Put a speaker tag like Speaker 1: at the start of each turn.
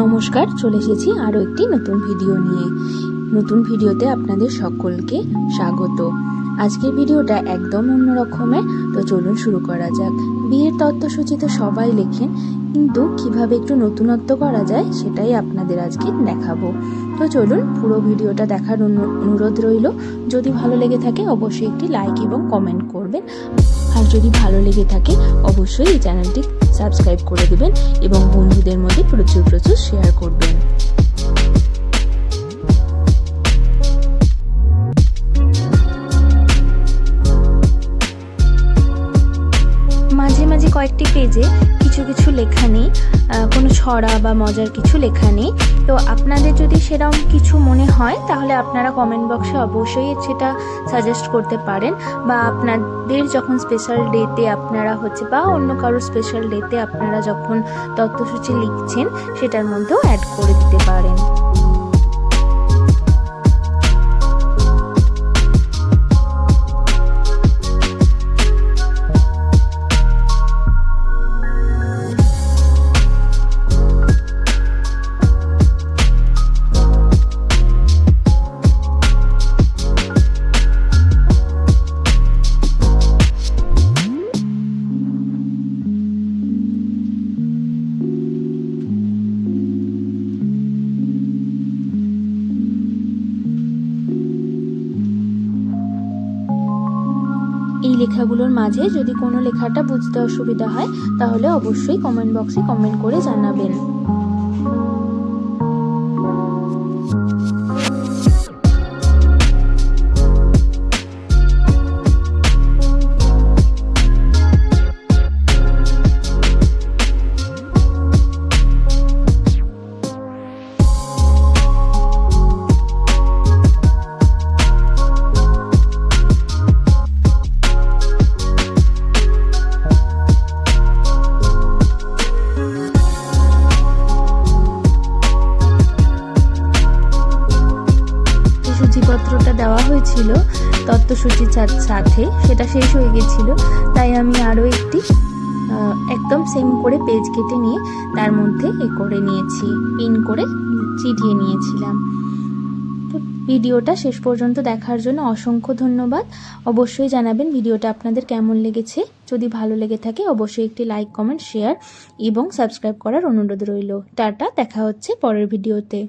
Speaker 1: নমস্কার চলে এসেছি আরও একটি নতুন ভিডিও নিয়ে। নতুন ভিডিওতে আপনাদের সকলকে স্বাগত। আজকের ভিডিওটা একদম অন্য রকমের তো চলুন শুরু করা যাক। বিয়ের তত্ত্বসূচি তো সবাই লেখেন, কিন্তু কীভাবে একটু নতুনত্ব করা যায় সেটাই আপনাদের আজকে দেখাবো। তো চলুন, পুরো ভিডিওটা দেখার অনু- অনুরোধ রইল। যদি ভালো লেগে থাকে, অবশ্যই একটি লাইক এবং কমেন্ট করবেন। আর যদি ভালো লেগে থাকে, অবশ্যই এই চ্যানেলটি সাবস্ক্রাইব করে দেবেন এবং বন্ধুদের মধ্যে প্রচুর প্রচুর শেয়ার করবেন। কয়েকটি পেজে কিছু কিছু লেখা নেই কোনো ছড়া বা মজার কিছু লেখা নেই। তো আপনাদের যদি সেরকম কিছু মনে হয়, তাহলে আপনারা কমেন্ট বক্সে অবশ্যই সেটা সাজেস্ট করতে পারেন বা আপনাদের যখন স্পেশাল ডেতে আপনারা হচ্ছে বা অন্য কারও স্পেশাল ডেতে আপনারা যখন তথ্যসূচি লিখছেন, সেটার মধ্যেও অ্যাড করে দিতে পারেন। লেখাগুলোর মাঝে যদি কোনো লেখাটা বুঝতে অসুবিধা হয়, তাহলে অবশ্যই কমেন্ট বক্সে কমেন্ট করে জানাবেন। সূচিপত্রটা দেওয়া হয়েছিল তত্ত্বসূচির সাথে, সেটা শেষ হয়ে গেছিল। তাই আমি আরও একটি একদম সেম করে পেজ কেটে নিয়ে তার মধ্যে এ করে নিয়েছি পিন করে চিটিয়ে নিয়েছিলাম। ভিডিওটা শেষ পর্যন্ত দেখার জন্য অসংখ্য ধন্যবাদ। অবশ্যই জানাবেন ভিডিওটা আপনাদের কেমন লেগেছে। যদি ভালো লেগে থাকে, অবশ্যই একটি লাইক কমেন্ট শেয়ার এবং সাবস্ক্রাইব করার অনুরোধ রইল। টাটা, দেখা হচ্ছে পরের ভিডিওতে।